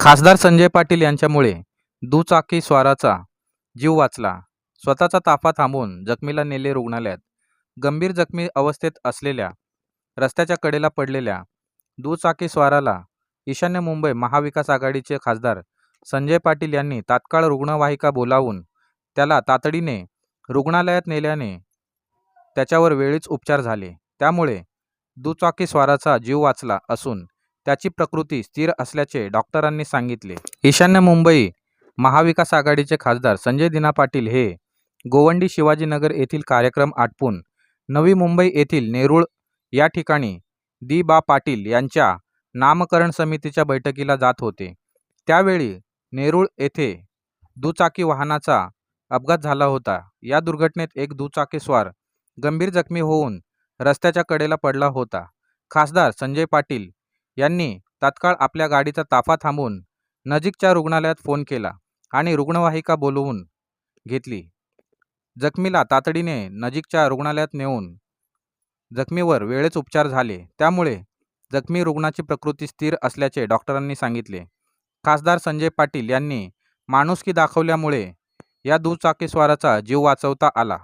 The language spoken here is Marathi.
खासदार संजय पाटील यांच्यामुळे दुचाकी स्वाराचा जीव वाचला. स्वतःचा ताफा थांबवून जखमीला नेले रुग्णालयात. गंभीर जखमी अवस्थेत असलेल्या रस्त्याच्या कडेला पडलेल्या दुचाकीस्वाराला ईशान्य मुंबई महाविकास आघाडीचे खासदार संजय पाटील यांनी तात्काळ रुग्णवाहिका बोलावून त्याला तातडीने रुग्णालयात नेल्याने त्याच्यावर वेळीच उपचार झाले. त्यामुळे दुचाकीस्वाराचा जीव वाचला असून त्याची प्रकृती स्थिर असल्याचे डॉक्टरांनी सांगितले. ईशान्य मुंबई महाविकास आघाडीचे खासदार संजय दिना पाटील हे गोवंडी शिवाजीनगर येथील कार्यक्रम आटपून नवी मुंबई येथील नेरुळ या ठिकाणी दी बा पाटील यांच्या नामकरण समितीच्या बैठकीला जात होते. त्यावेळी नेरूळ येथे दुचाकी वाहनाचा अपघात झाला होता. या दुर्घटनेत एक दुचाकीस्वार गंभीर जखमी होऊन रस्त्याच्या कडेला पडला होता. खासदार संजय पाटील यांनी तात्काळ आपल्या गाडीचा ताफा थांबवून नजीकच्या रुग्णालयात फोन केला आणि रुग्णवाहिका बोलवून घेतली. जखमीला तातडीने नजीकच्या रुग्णालयात नेऊन जखमीवर वेळेच उपचार झाले. त्यामुळे जखमी रुग्णाची प्रकृती स्थिर असल्याचे डॉक्टरांनी सांगितले. खासदार संजय पाटील यांनी माणुसकी दाखवल्यामुळे या दुचाकीस्वाराचा जीव वाचवता आला.